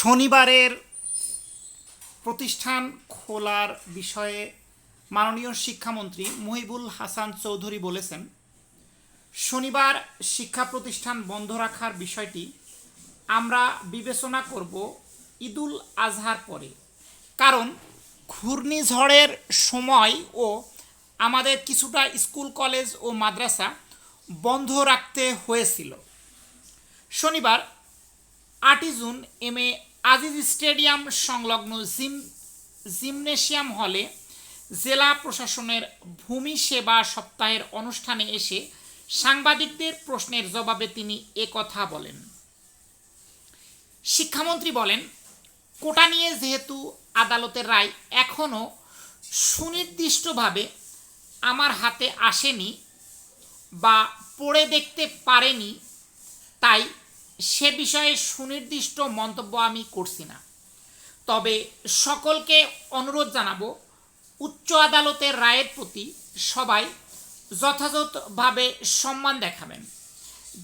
শনিবারের প্রতিষ্ঠান খোলার বিষয়ে মাননীয় শিক্ষামন্ত্রী মহিবুল হাসান চৌধুরী বলেছেন, শনিবার শিক্ষা প্রতিষ্ঠান বন্ধ রাখার বিষয়টি আমরা বিবেচনা করব ঈদুল আজহার পরে। কারণ ঘূর্ণিঝড়ের সময় ও আমাদের কিছুটা স্কুল, কলেজ ও মাদ্রাসা বন্ধ রাখতে হয়েছিল। শনিবার আটই June M A Aziz stadium সংলগ্ন জিম, জিমনেশিয়াম হলে জেলা প্রশাসনের ভূমি সেবা সপ্তাহের অনুষ্ঠানে এসে সাংবাদিকদের প্রশ্নের জবাবে তিনি একথা বলেন। শিক্ষামন্ত্রী বলেন, কোটা নিয়ে যেহেতু আদালতের রায় এখনও সুনির্দিষ্টভাবে আমার হাতে আসেনি বা পড়ে দেখতে পারেনি, তাই সে বিষয়ে সুনির্দিষ্ট মন্তব্য আমি করছি না। তবে সকলকে অনুরোধ জানাব, উচ্চ আদালতের রায়ের প্রতি সবাই যথাযথভাবে সম্মান দেখাবেন।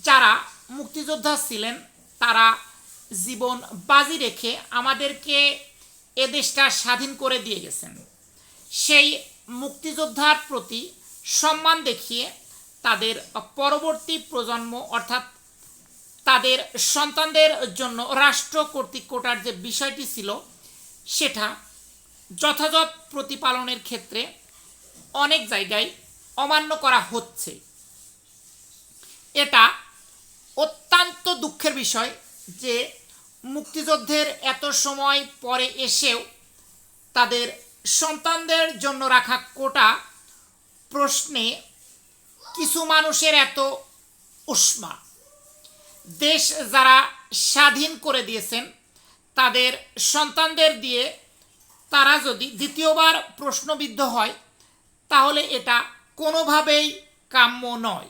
যারা মুক্তিযোদ্ধা ছিলেন, তারা জীবন বাজি রেখে আমাদেরকে এ দেশটা স্বাধীন করে দিয়ে গেছেন। সেই মুক্তিযোদ্ধার প্রতি সম্মান দেখিয়ে তাদের পরবর্তী প্রজন্ম, অর্থাৎ তাদের সন্তানদের জন্য রাষ্ট্র কর্তৃক কোটার যে বিষয়টি ছিল, সেটা যথাযথ প্রতিপালনের ক্ষেত্রে অনেক জায়গায় অমান্য করা হচ্ছে। এটা অত্যন্ত দুঃখের বিষয় যে মুক্তিযুদ্ধের এত সময় পরে এসেও তাদের সন্তানদের জন্য রাখা কোটা প্রশ্নে কিছু মানুষের এত উষ্মা। দেশ যারা স্বাধীন করে দিয়েছেন, তাদের সন্তানদের দিয়ে তারা যদি দ্বিতীয়বার প্রশ্নবিদ্ধ হয়, তাহলে এটা কোনোভাবেই কাম্য নয়।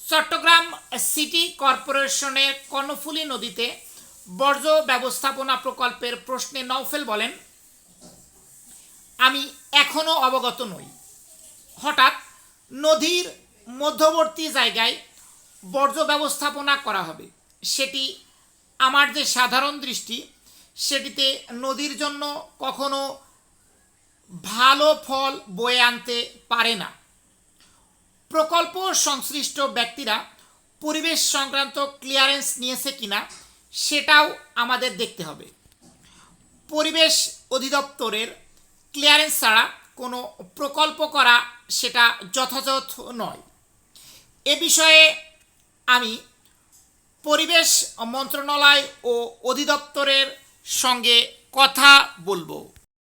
চট্টগ্রাম সিটি কর্পোরেশনের কর্ণফুলী নদীতে বর্জ্য ব্যবস্থাপনা প্রকল্পের প্রশ্নে নওফেল বলেন, আমি এখনও অবগত নই। হঠাৎ নদীর মধ্যবর্তী জায়গায় বর্জ্য ব্যবস্থাপনা করা হবে। সেটি আমার যে সাধারণ দৃষ্টি, সেটিতে নদীর জন্য কখনো ভালো ফল বয়ে আনতে পারে না। প্রকল্প সংশ্লিষ্ট ব্যক্তিরা পরিবেশ সংক্রান্ত ক্লিয়ারেন্স নিয়েছে কিনা, সেটাও আমাদের দেখতে হবে। পরিবেশ অধিদপ্তরের ক্লিয়ারেন্স ছাড়া কোনো প্রকল্প করা সেটা যথাযথ নয়। এ বিষয়ে আমি পরিবেশ মন্ত্রণালয় ও অধিদপ্তরের সঙ্গে কথা বলব।